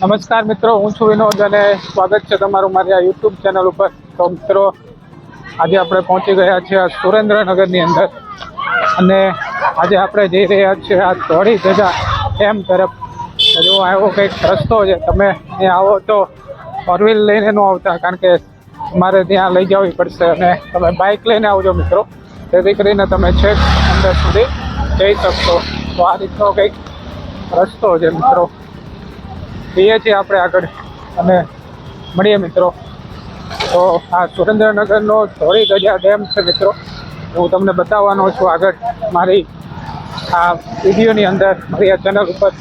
નમસ્કાર મિત્રો, હું છું વિનોદ અને સ્વાગત છે તમારું મારી આ યુટ્યુબ ચેનલ ઉપર. તો મિત્રો, આજે આપણે પહોંચી ગયા છીએ આ સુરેન્દ્રનગરની અંદર. અને આજે આપણે જઈ રહ્યા છીએ આ ધોળી ધજા એમ તરફ. જો એવો કંઈક રસ્તો છે, તમે અહીંયા આવો તો ફોર વ્હીલ લઈને ન આવતા, કારણ કે તમારે ત્યાં લઈ જવી પડશે. અને તમે બાઇક લઈને આવજો મિત્રો. જેથી કરીને તમે છેક અંદર સુધી જઈ શકશો. તો આ રીતનો કંઈક રસ્તો છે મિત્રો. જઈએ છીએ આપણે આગળ. અને મળીએ મિત્રો. તો આ સુરેન્દ્રનગરનો ધોળી ગજા ડેમ છે મિત્રો. હું તમને બતાવવાનો છું આગળ મારી આ વિડીયોની અંદર, મારી આ ચેનલ ઉપર.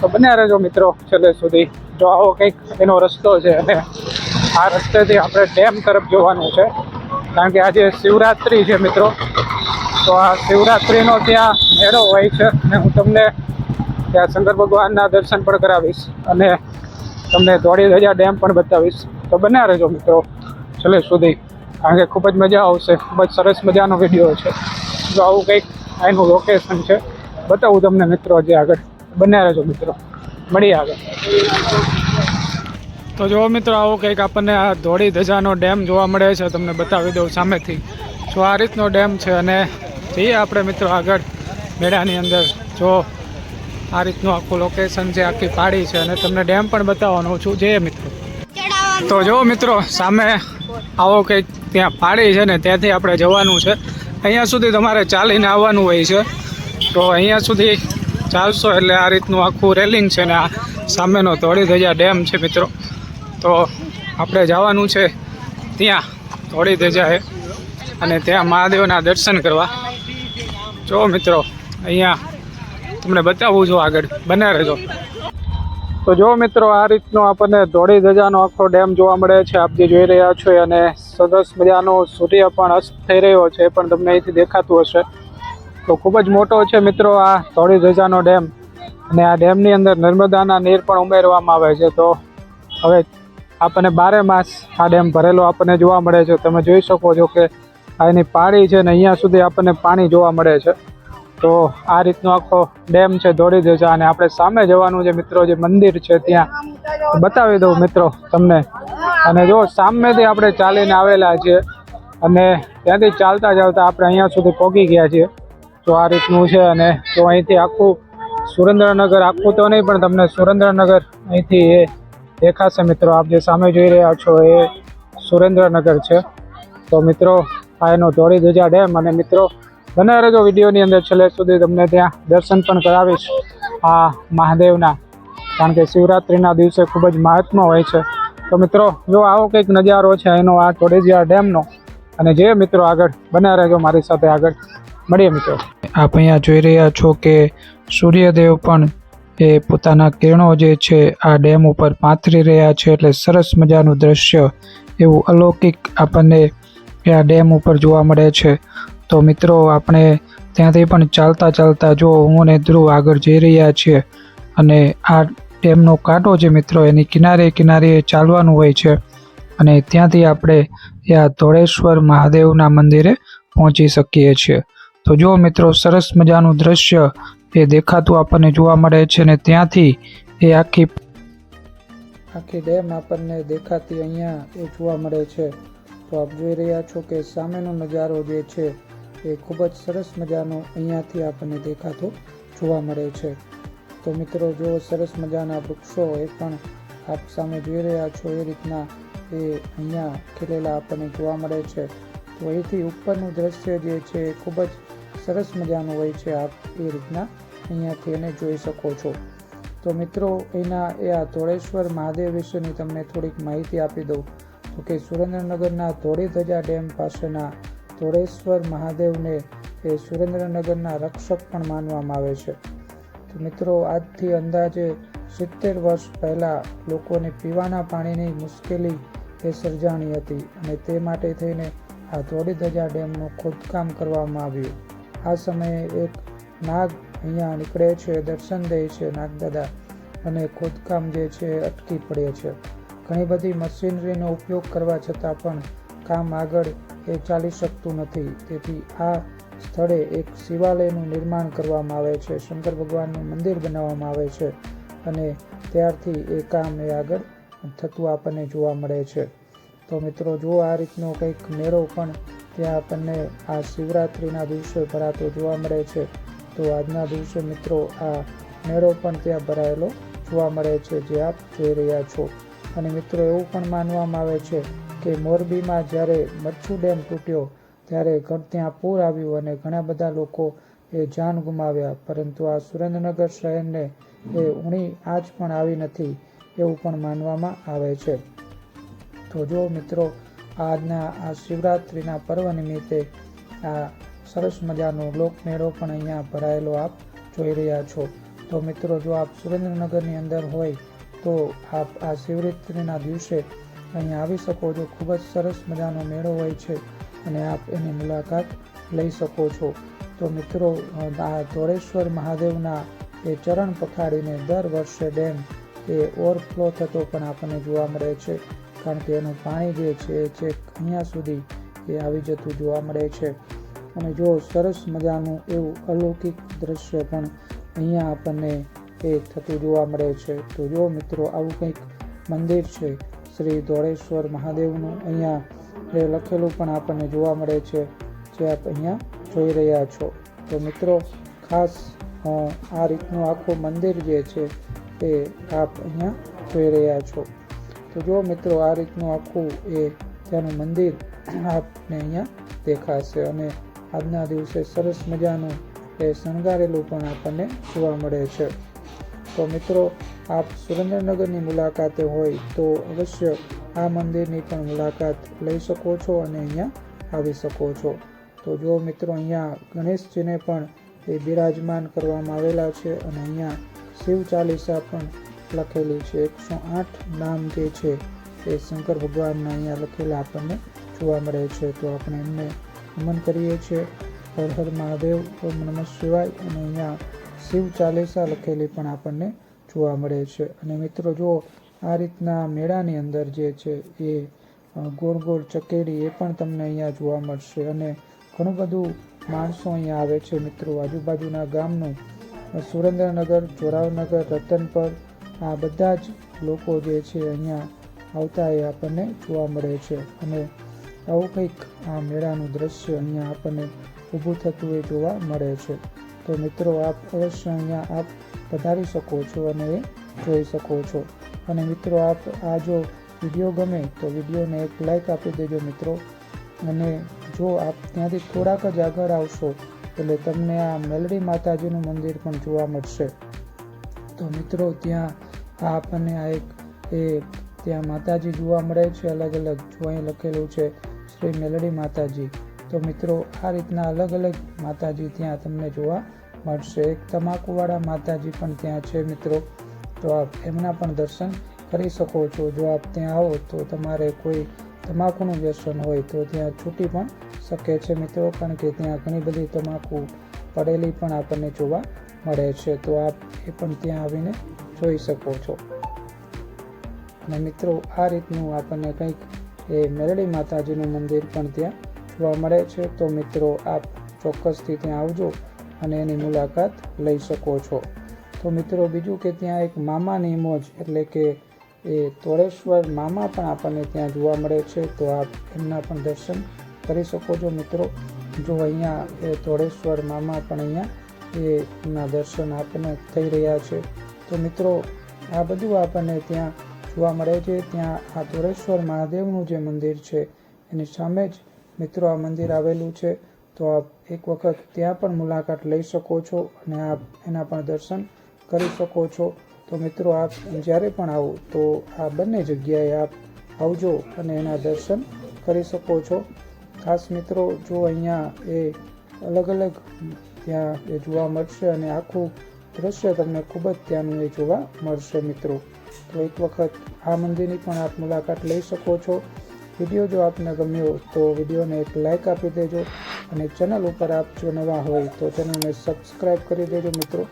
તો બન્યા રહેજો મિત્રો છેલ્લે સુધી. જો આવો કંઈક એનો રસ્તો છે અને આ રસ્તેથી આપણે ડેમ તરફ જોવાનું છે. કારણ કે આજે શિવરાત્રિ છે મિત્રો. તો આ શિવરાત્રિનો ત્યાં મેળો હોય છે. અને હું તમને ત્યાં શંકર ભગવાનના દર્શન પણ કરાવીશ અને તમને ધોળી ધજા ડેમ પણ બતાવીશ. તો બન્યા રહેજો મિત્રો. છેલ્લે સુધી. કારણ કે ખૂબ જ મજા આવશે. ખૂબ જ સરસ મજાનો વીડિયો છે. જો આવું કંઈક એનું લોકેશન છે, બતાવું તમને મિત્રો જે આગળ. બન્યા રહેજો મિત્રો. મળીએ આગળ. તો જો મિત્રો, આવો કંઈક આપણને આ ધોળી ધજાનો ડેમ જોવા મળે છે. તમને બતાવી દઉં સામેથી. જો આ રીતનો ડેમ છે અને જઈએ આપણે મિત્રો આગળ મેળાની અંદર. જો આ રીતનું આખું લોકેશન છે આખી પાડી છે અને તમને ડેમ પણ બતાવવાનો છું. જે મિત્રો. તો જો મિત્રો સામે આવો કંઈક ત્યાં પાડી છે ને ત્યાંથી આપણે જવાનું છે. અહીંયા સુધી તમારે ચાલીને આવવાનું હોય છે. તો અહીંયા સુધી ચાલશો એટલે આ રીતનું આખું રેલિંગ છે ને આ સામેનો ધોળી ધજા ડેમ છે મિત્રો. તો આપણે જવાનું છે ત્યાં ધોળી ધજાએ અને ત્યાં મહાદેવના દર્શન કરવા. જો મિત્રો અહીંયા તમને બતાવું છું આગળ. બને રહેજો. તો જો મિત્રો, આ રીતનો આપણને ધોળી ધજાનો આખો ડેમ જોવા મળે છે. આપ જે જોઈ રહ્યા છો અને સરસ મજાનો સૂર્ય પણ અસ્ત થઈ રહ્યો છે. પણ તમને અહીંથી દેખાતું હશે. તો ખૂબ જ મોટો છે મિત્રો આ ધોળી ધજાનો ડેમ. અને આ ડેમની અંદર નર્મદાના નીર પણ ઉમેરવામાં આવે છે. તો હવે આપણને બારે માસ આ ડેમ ભરેલો આપણને જોવા મળે છે. તમે જોઈ શકો છો કે આ એની પાળી છે ને અહીંયા સુધી આપણને પાણી જોવા મળે છે. તો આ રીતનો આખો ડેમ છે, દોડી દેજો અને આપણે સામે જવાનું છે મિત્રો, જે મંદિર છે ત્યાં. બતાવી દઉં મિત્રો તમને. અને જો સામેથી આપણે ચાલીને આવેલા છીએ અને ત્યાંથી ચાલતા ચાલતા આપણે અહીંયા સુધી પહોંચી ગયા છીએ. તો આ રીતનું છે અને તો અહીંથી આખું સુરેન્દ્રનગર, આખું તો નહીં પણ તમને સુરેન્દ્રનગર અહીંથી એ દેખાશે મિત્રો. આપ જે સામે જોઈ રહ્યા છો એ સુરેન્દ્રનગર છે. તો મિત્રો, આ એનો ધોળી ધજા ડેમ અને મિત્રો બને રહેજો વિડીયોની અંદર છેલ્લે સુધી તમને ત્યાં દર્શન પણ કરાવીશ આ મહાદેવના. કારણ કે શિવરાત્રિના દિવસે ખૂબ જ મહાત્મ હોય છે. તો મિત્રો, જો આવો કંઈક નજારો છે એનો આ ટોડેજિયા ડેમનો, અને જે મિત્રો આગળ બન્યા રહેજો મારી સાથે આગળ. મળીએ મિત્રો. આપ અહીંયા જોઈ રહ્યા છો કે સૂર્યદેવ પણ એ પોતાના કિરણો જે છે આ ડેમ ઉપર પાથરી રહ્યા છે એટલે સરસ મજાનું દ્રશ્ય એવું અલૌકિક આપણને આ ડેમ ઉપર જોવા મળે છે. તો મિત્રો, આપણે ત્યાંથી પણ ચાલતા ચાલતા જો હું અને ધ્રુવ આગળ જઈ રહ્યા છીએ અને આ ડેમનો કાંટો છે મિત્રો, એની કિનારે કિનારે ચાલવાનું હોય છે અને ત્યાંથી આપણે આ ધોળેશ્વર મહાદેવના મંદિરે પહોંચી શકીએ છીએ. તો જો મિત્રો, સરસ મજાનું દ્રશ્ય એ દેખાતું આપણને જોવા મળે છે ને ત્યાંથી એ આખી આખી ડેમ આપણને દેખાતી અહીંયા એ જોવા મળે છે. તો આપ જોઈ રહ્યા છો કે સામેનો નજારો જે છે એ ખૂબ જ સરસ મજાનો અહીંયાથી આપણને દેખાતો જોવા મળે છે. તો મિત્રો, જો સરસ મજાના વૃક્ષો એ પણ આપ સામે જોઈ રહ્યા છો, એ રીતના એ અહીંયા ખીલેલા આપણને જોવા મળે છે. તો અહીંથી ઉપરનું દ્રશ્ય જે છે એ ખૂબ જ સરસ મજાનું હોય છે, આપ એ રીતના અહીંયાથી એને જોઈ શકો છો. તો મિત્રો, એના એ આ ધોળેશ્વર મહાદેવ વિશેની તમને થોડીક માહિતી આપી દઉં. તો કે સુરેન્દ્રનગરના ધોળી ધજા ડેમ પાસેના ધોળેશ્વર મહાદેવને એ સુરેન્દ્રનગરના રક્ષક પણ માનવામાં આવે છે. તો મિત્રો, આજથી અંદાજે સિત્તેર વર્ષ પહેલાં લોકોને પીવાના પાણીની મુશ્કેલી એ સર્જાણી હતી અને તે માટે થઈને આ ધોળી ધજા ડેમનું ખોદકામ કરવામાં આવ્યું. આ સમયે એક નાગ અહીંયા નીકળે છે, દર્શન દે છે નાગદાદા અને ખોદકામ જે છે અટકી પડે છે. ઘણી બધી મશીનરીનો ઉપયોગ કરવા છતાં પણ કામ આગળ એ ચાલી શકતું નથી. તેથી આ સ્થળે એક શિવાલયનું નિર્માણ કરવામાં આવે છે. શંકર ભગવાનનું મંદિર બનાવવામાં આવે છે અને ત્યારથી એ કામ એ આગળ થતું આપણને જોવા મળે છે. તો મિત્રો, જો આ રીતનો કંઈક મેળો પણ ત્યાં આપણને આ શિવરાત્રિના દિવસે ભરાતો જોવા મળે છે, તો આજના દિવસે મિત્રો આ મેળો પણ ત્યાં ભરાયેલો જોવા મળે છે, જે આપ જોઈ રહ્યા છો. અને મિત્રો, એવું પણ માનવામાં આવે છે કે મોરબીમાં જ્યારે મચ્છુ ડેમ તૂટ્યો, ત્યારે ત્યાં પૂર આવ્યું અને ઘણા બધા લોકો એ જાન ગુમાવ્યા. પરંતુ આ સુરેન્દ્રનગર શહેરને એ ઊણી આજ પણ આવી નથી એવું પણ માનવામાં આવે છે. તો જો મિત્રો, આજના આ શિવરાત્રિના પર્વ નિમિત્તે આ સરસ મજાનો લોકમેળો પણ અહીંયા ભરાયેલો આપ જોઈ રહ્યા છો. તો મિત્રો, જો આપ સુરેન્દ્રનગરની અંદર હોય, તો આપ આ શિવરાત્રિના દિવસે અહીંયા આવી શકો છો. ખૂબ જ સરસ મજાનો મેળો હોય છે અને આપ એની મુલાકાત લઈ શકો છો. તો મિત્રો આ ધોળેશ્વર મહાદેવના એ ચરણ પખાડીને દર વર્ષે ડેમ એ ઓવરફ્લો થતો પણ આપણને જોવા મળે છે. કારણ કે એનું પાણી જે છે એ છેક અહીંયા સુધી એ આવી જતું જોવા મળે છે. અને જો સરસ મજાનું એવું અલૌકિક દ્રશ્ય પણ અહીંયા આપણને એ થતું જોવા મળે છે. તો જો મિત્રો, આવું કંઈક મંદિર છે શ્રી ધોળેશ્વર મહાદેવનું અહીંયા લખેલું પણ આપણને જોવા મળે છે જે આપ અહીંયા જોઈ રહ્યા છો. તો મિત્રો, ખાસ આ રીતનું આખું મંદિર જે છે એ આપ અહીંયા જોઈ રહ્યા છો. તો જો મિત્રો, આ રીતનું આખું એ ત્યાંનું મંદિર આપને અહીંયા દેખાશે અને આજના દિવસે સરસ મજાનું એ શણગારેલું પણ આપણને જોવા મળે છે. તો મિત્રો આપ સુરેન્દ્રનગરની મુલાકાતે હોય તો અવશ્ય આ મંદિરની પણ મુલાકાત લઈ શકો છો અને અહીંયા આવી શકો છો. તો જો મિત્રો અહીંયા ગણેશજીને પણ એ બિરાજમાન કરવામાં આવેલા છે અને અહીંયા શિવ ચાલીસા પણ લખેલી છે. એકસો આઠ નામ જે છે એ શંકર ભગવાનના અહીંયા લખેલા આપણને જોવા મળે છે. તો આપણે એમને નમન કરીએ છીએ. હર હર મહાદેવ નમઃ શિવાય અને અહીંયા શિવ ચાલીસા લખેલી પણ આપણને જોવા મળે છે. અને મિત્રો, જો આ રીતના મેળાની અંદર જે છે એ ગોળ ગોળ ચકેડી એ પણ તમને અહીંયા જોવા મળશે. અને ઘણું બધું માણસો અહીંયા આવે છે મિત્રો. આજુબાજુના ગામનું સુરેન્દ્રનગર જોરાવનગર રતનપર, આ બધા જ લોકો જે છે અહીંયા આવતા એ આપણને જોવા મળે છે. અને આવું કંઈક આ મેળાનું દ્રશ્ય અહીંયા આપણને ઊભું થતું એ જોવા મળે છે. તો મિત્રો આપ અવશ્ય અહીંયા આપ પધારી શકો છો અને એ જોઈ શકો છો. અને મિત્રો આપ આ જો વીડિયો ગમે તો વિડીયોને એક લાઇક આપી દેજો મિત્રો. અને જો આપ ત્યાંથી થોડાક જ આગળ આવશો એટલે તમને આ મેલડી માતાજીનું મંદિર પણ જોવા મળશે. તો મિત્રો ત્યાં આપને આ એક, એ ત્યાં માતાજી જોવા મળે છે અલગ અલગ. જો અહીં લખેલું છે શ્રી મેલડી માતાજી. તો મિત્રો, આ રીતના અલગ અલગ માતાજી ત્યાં તમને જોવા મળશે. એક તમાકુવાળા માતાજી પણ ત્યાં છે મિત્રો. તો આપ એમના પણ દર્શન કરી શકો છો. જો આપ ત્યાં આવો તો તમારે કોઈ તમાકુનું વ્યસન હોય તો ત્યાં છૂટી પણ શકે છે મિત્રો. કારણ કે ત્યાં ઘણી બધી તમાકુ પડેલી પણ આપણને જોવા મળે છે. તો આપ એ પણ ત્યાં આવીને જોઈ શકો છો. અને મિત્રો, આ રીતનું આપણને કંઈક એ મેરડી માતાજીનું મંદિર પણ ત્યાં જોવા મળે છે, તો મિત્રો આપ ચોક્કસથી ત્યાં આવજો અને એની મુલાકાત લઈ શકો છો. તો મિત્રો, બીજું કે ત્યાં એક મામાની મોજ એટલે કે એ તોળેશ્વર મામા પણ આપણને ત્યાં જોવા મળે છે, તો આપ એમના પણ દર્શન કરી શકો છો મિત્રો. જો અહીંયા એ તોળેશ્વર મામા પણ અહીંયા એના દર્શન આપણને થઈ રહ્યા છે. તો મિત્રો, આ બધું આપણને ત્યાં જોવા મળે છે. ત્યાં આ તોરેશ્વર મહાદેવનું જે મંદિર છે, એની સામે જ મિત્રો, આ મંદિર આવેલું છે, તો આપ એક વખત ત્યાં પણ મુલાકાત લઈ શકો છો અને આપ એના પણ દર્શન કરી શકો છો. તો મિત્રો, આપ જ્યારે પણ આવો, તો આ બંને જગ્યાએ આપ આવજો અને એના દર્શન કરી શકો છો. ખાસ મિત્રો, જો અહીંયા એ અલગ અલગ ત્યાં એ જોવા મળશે અને આખું દ્રશ્ય તમને ખૂબ જ ત્યાંનું એ જોવા મળશે મિત્રો. તો એક વખત આ મંદિરની પણ આપ મુલાકાત લઈ શકો છો. વીડિયો જો આપને ગમ્યો તો વિડીયોને એક લાઇક આપી દેજો અને ચેનલ ઉપર આપ જો નવા હોય તો ચેનલને સબસ્ક્રાઈબ કરી દેજો મિત્રો.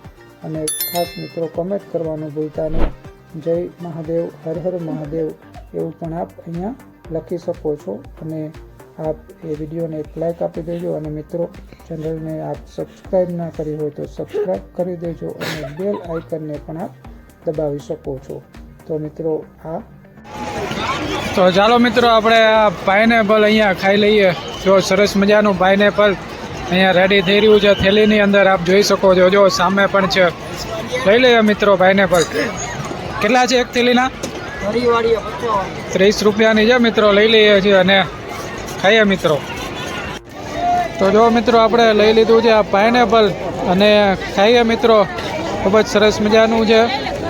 અને ખાસ મિત્રો કમેન્ટ કરવાનું ભૂલતા નહીં. જય મહાદેવ, હર હર મહાદેવ એવું પણ આપ અહીંયા લખી શકો છો. અને આપ એ વિડીયોને એક લાઇક આપી દેજો અને મિત્રો ચેનલને આપ સબસ્ક્રાઈબ ના કરી હોય તો સબસ્ક્રાઈબ કરી દેજો અને બેલ આઇકનને પણ આપ દબાવી શકો છો. તો મિત્રો, આ તો ચાલો મિત્રો, આપણે આ પાઇનેપલ અહીંયા ખાઈ લઈએ. જો સરસ મજાનું પાઇનેપલ અહીંયા રેડી થઈ રહ્યું છે. થેલીની અંદર આપ જોઈ શકો છો. જો સામે પણ છે. લઈ લઈએ મિત્રો પાઇનેપલ કેટલા છે એક થેલીના? ત્રીસ રૂપિયાની છે મિત્રો. લઈ લઈએ છીએ અને ખાઈએ મિત્રો. તો જો મિત્રો, આપણે લઈ લીધું છે આ પાઇનેપલ અને ખાઈએ મિત્રો. ખૂબ જ સરસ મજાનું છે.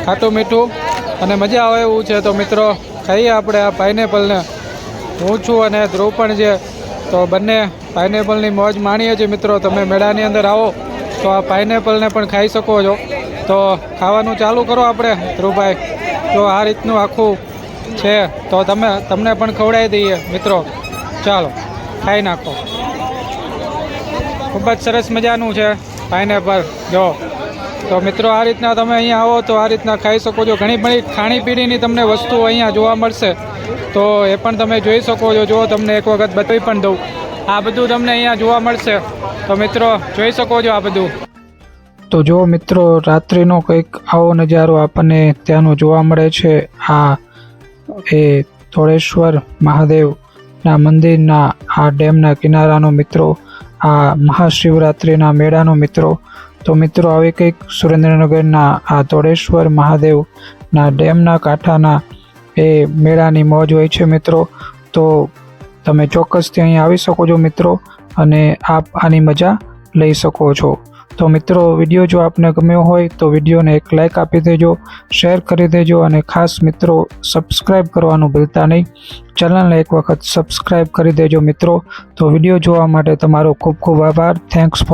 ખાટું મીઠું અને મજા આવે એવું છે. તો મિત્રો ખાઈએ આપણે આ પાઇનેપલને હું છું અને ધ્રુવ પણ છે. તો બંને પાઇનેપલની મોજ માણીએ છીએ મિત્રો. તમે મેળાની અંદર આવો, તો આ પાઇનેપલને પણ ખાઈ શકો છો. તો ખાવાનું ચાલુ કરો આપણે ધ્રુવભાઈ તો આ રીતનું આખું છે, તો તમે, તમને પણ ખવડાવી દઈએ મિત્રો. ચાલો, ખાઈ નાખો. ખૂબ જ સરસ મજાનું છે પાઇનેપલ જો. તો મિત્રો, આ રીતના તમે અહીંયા આવો તો આ રીતના ખાઈ શકો છો. ઘણી બધી ખાણીપીણીની તમને વસ્તુઓ અહીંયા જોવા મળશે. તો એ પણ તમે જોઈ શકો છો. જો તમને એક વખત બતાવી પણ દઉં. આ બધું તમને અહીંયા જોવા મળશે. તો મિત્રો, જોઈ શકો છો આ બધું. તો જો મિત્રો, રાત્રિનો કંઈક આવો નજારો આપણને ત્યાંનો જોવા મળે છે. આ એ ધોળેશ્વર મહાદેવના મંદિરના, આ ડેમના કિનારાનો મિત્રો, આ મહાશિવરાત્રિના મેળાનો મિત્રો તો મિત્રો આવી કંઈક સુરેન્દ્રનગરના આ તોડેશ્વર મહાદેવના ડેમના કાંઠાના એ મેળાની મોજ હોય છે મિત્રો. તો તમે ચોક્કસથી અહીં આવી શકો છો મિત્રો અને આપ આની મજા લઈ શકો છો. તો મિત્રો, વીડિયો જો આપને ગમ્યો હોય તો વિડીયોને એક લાઇક આપી દેજો, શેર કરી દેજો અને ખાસ મિત્રો સબસ્ક્રાઈબ કરવાનું ભૂલતા નહીં. ચેનલને એક વખત સબસ્ક્રાઈબ કરી દેજો મિત્રો. તો વીડિયો જોવા માટે તમારો ખૂબ ખૂબ આભાર. Thanks for